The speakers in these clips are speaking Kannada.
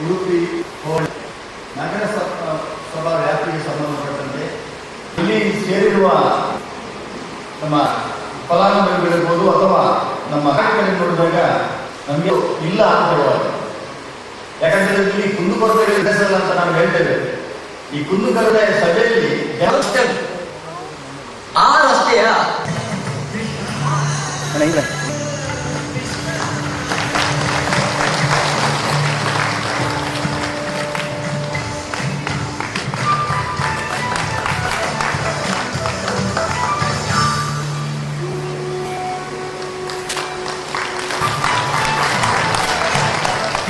ಉಡುಪಿ ನಗರ ಸಭಾ ವ್ಯಾಪ್ತಿಗೆ ಸಂಬಂಧಪಟ್ಟಂತೆ ಇಲ್ಲಿ ಸೇರಿರುವ ನಮ್ಮ ಫಲಾನುಭವಿಗಳಿರ್ಬೋದು ಅಥವಾ ನಮ್ಮ ಕಾರ್ಯಕ್ರಮ ನೋಡಿದಾಗ ನಮಗೆ ಇಲ್ಲ ಅಂತ ಯಾಕಂದ್ರೆ ಇಲ್ಲಿ ಕುಂದುಕೊರತೆಗಳು ನಡೆಸಲ್ಲ ಅಂತ ನಾವು ಹೇಳ್ತೇವೆ ಈ ಕುಂದುಕೊರತೆ ಸಭೆಯಲ್ಲಿ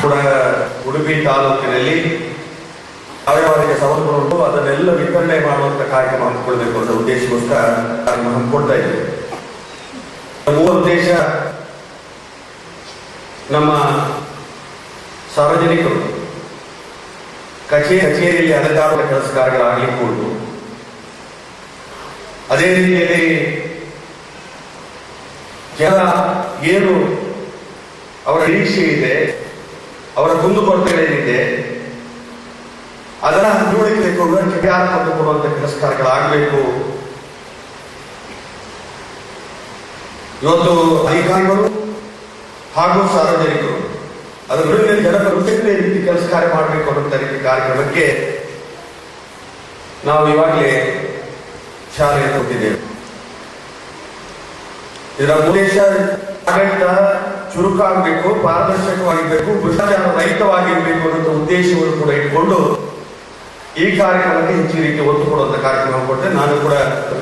ಕೂಡ ಉಡುಪಿ ತಾಲೂಕಿನಲ್ಲಿ ಸಾವಯವರಿಗೆ ಸಮರ್ಪಣೆ ಅದನ್ನೆಲ್ಲ ವಿತರಣೆ ಮಾಡುವಂತ ಕಾರ್ಯಕ್ರಮ ಹಮ್ಮಿಕೊಳ್ಬೇಕು ಅಂತ ಉದ್ದೇಶಕ್ಕೋಸ್ಕರ ಕಾರ್ಯಕ್ರಮ ಹಮ್ಮಿಕೊಳ್ತಾ ಇದ್ದೇವೆ. ಉದ್ದೇಶ ನಮ್ಮ ಸಾರ್ವಜನಿಕರು ಕಚೇರಿ ಕಚೇರಿಯಲ್ಲಿ ಅಧಿಕಾರದ ಕೆಲಸ ಕಾರ್ಯಗಳಾಗಲಿಕ್ಕೆ ಉಂಟು ಅದೇ ರೀತಿಯಲ್ಲಿ ಜನ ಏನು ಅವರ ನಿರೀಕ್ಷೆ ಇದೆ, ಅವರ ಕುಂದುಕೊರತೆಗಳೇನಿದೆ ಅದರ ತಿಳುವಳಿಕೆ ತೆಗೆದುಕೊಂಡು ಕ್ರಿಯಾತ್ಮಕ ಕೊಡುವಂತ ಕೆಲಸ ಕಾರ್ಯಗಳಾಗಬೇಕು ಇವತ್ತು ಅಧಿಕಾರಿಗಳು ಹಾಗೂ ಸಾರ್ವಜನಿಕರು ಅದರ ಮೇಲೆ ಜನಪರ ಈ ರೀತಿ ಕೆಲಸ ಕಾರ್ಯ ಮಾಡಬೇಕು ಅನ್ನುವಂಥ ರೀತಿ ಕಾರ್ಯಕ್ರಮಕ್ಕೆ ನಾವು ಇವಾಗಲೇ ಶಾಲೆಯನ್ನು ಕೊಟ್ಟಿದ್ದೇವೆ. ಇದರ ಉದ್ದೇಶ ಆಡಳಿತ ಚುರುಕಾಗಬೇಕು, ಪಾರದರ್ಶಕವಾಗಿರಬೇಕು, ಭ್ರಷ್ಟಾಚಾರ ರಹಿತವಾಗಿರ್ಬೇಕು ಅನ್ನೋ ಉದ್ದೇಶವನ್ನು ಕೂಡ ಇಟ್ಕೊಂಡು ಈ ಕಾರ್ಯಕ್ರಮಕ್ಕೆ ಹೆಚ್ಚಿನ ರೀತಿ ಒತ್ತು ಕೊಡುವಂತ ಕಾರ್ಯಕ್ರಮ ಕೊಟ್ಟೆ ನಾನು ಕೂಡ